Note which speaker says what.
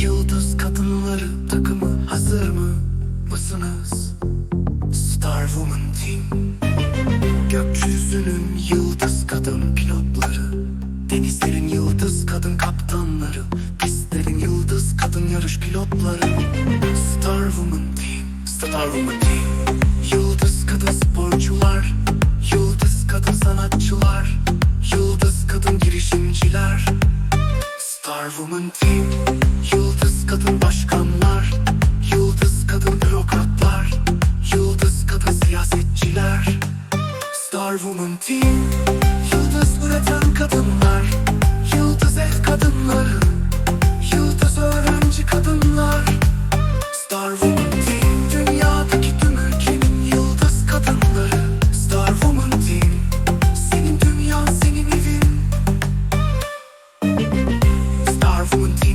Speaker 1: Yıldız kadınları takımı hazır mı? Mısınız? Star Woman Team. Gökyüzünün yıldız kadın pilotları. Denizlerin yıldız kadın kaptanları. Pistlerin yıldız kadın yarış pilotları. Star Woman Team. Star Woman Team. Yıldız kadın sporcular Woman Team Yıldız kadın başkanlar Yıldız kadın bürokratlar Yıldız kadın siyasetçiler. Star Woman Team Auf und